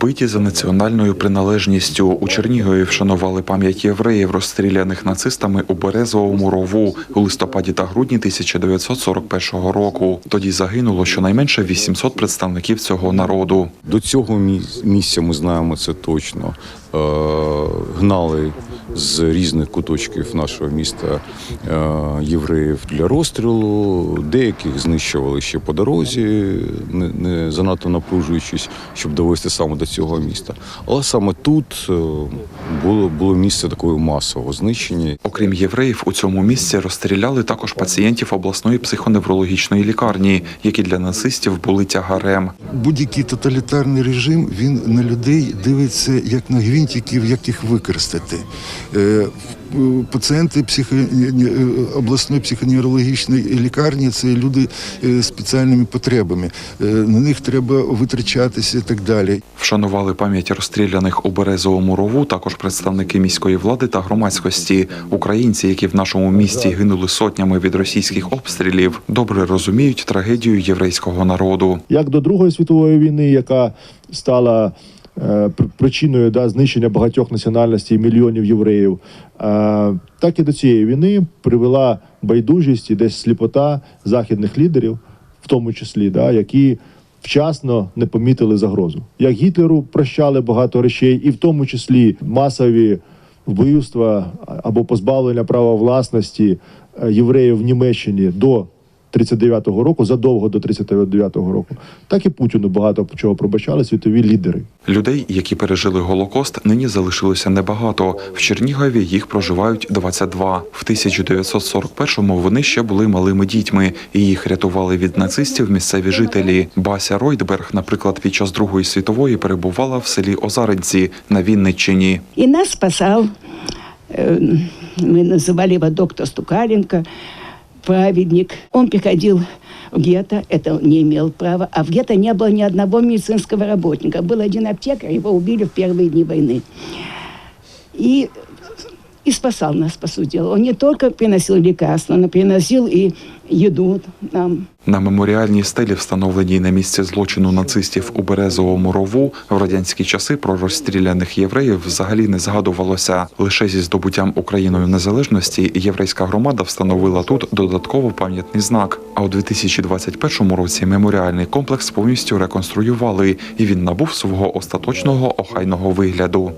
вбиті за національною приналежністю. У Чернігові вшанували пам'ять євреїв, розстріляних нацистами у Березовому рову у листопаді та грудні 1941 року. Тоді загинуло щонайменше 800 представників цього народу. До цього міс- місця ми знаємо це точно. Е, Гнали з різних куточків нашого міста е, євреїв для розстрілу. Деяких знищували ще по дорозі, не, не занадто напружуючись, щоб довести саме до цього міста. Але саме тут е, було, було місце такого масового знищення. Окрім євреїв, у цьому місці розстріляли також пацієнтів обласної психоневрологічної лікарні, які для нацистів були тягарем. Будь-який тоталітарний режим він на людей дивиться як на гвинтиків, як їх використати. Е, Пацієнти психо... е, обласної психоневрологічної лікарні це люди е, з спеціальними потребами. Е, На них треба витрачатися і так далі. Вшанували пам'ять розстріляних у Березовому рову також представники міської влади та громадськості. Українці, які в нашому місті гинули сотнями від російських обстрілів, добре розуміють трагедію єврейського народу. як до Другої світової війни, яка стала е, причиною да, знищення багатьох національностей, мільйонів євреїв, е, так і до цієї війни привела байдужість і десь сліпота західних лідерів, в тому числі, да, які вчасно не помітили загрозу. Як Гітлеру прощали багато речей, і в тому числі масові вбивства або позбавлення права власності е, євреїв в Німеччині до 39-го року, задовго до 39-го року, так і Путіну багато чого пробачали світові лідери. Людей, які пережили голокост, нині залишилося небагато. В Чернігові їх проживають 22. В 1941-му вони ще були малими дітьми, і їх рятували від нацистів місцеві жителі. Бася Ройдберг, наприклад, під час Другої світової перебувала в селі Озаренці на Вінниччині. И нас спасал, э, мы называли его доктор Стукаленко, Праведник. Он приходил в гетто, это он не имел права, а в гетто не было ни одного медицинского работника. Был один аптекарь, его убили в первые дни войны. И, и спасал нас, по сути дела. Он не только приносил лекарства, но приносил и еду нам. На меморіальній стелі, встановленій на місці злочину нацистів у Березовому рову, в радянські часи про розстріляних євреїв взагалі не згадувалося. Лише зі здобуттям Україною незалежності єврейська громада встановила тут додатково пам'ятний знак. А у 2021 році меморіальний комплекс повністю реконструювали, і він набув свого остаточного охайного вигляду.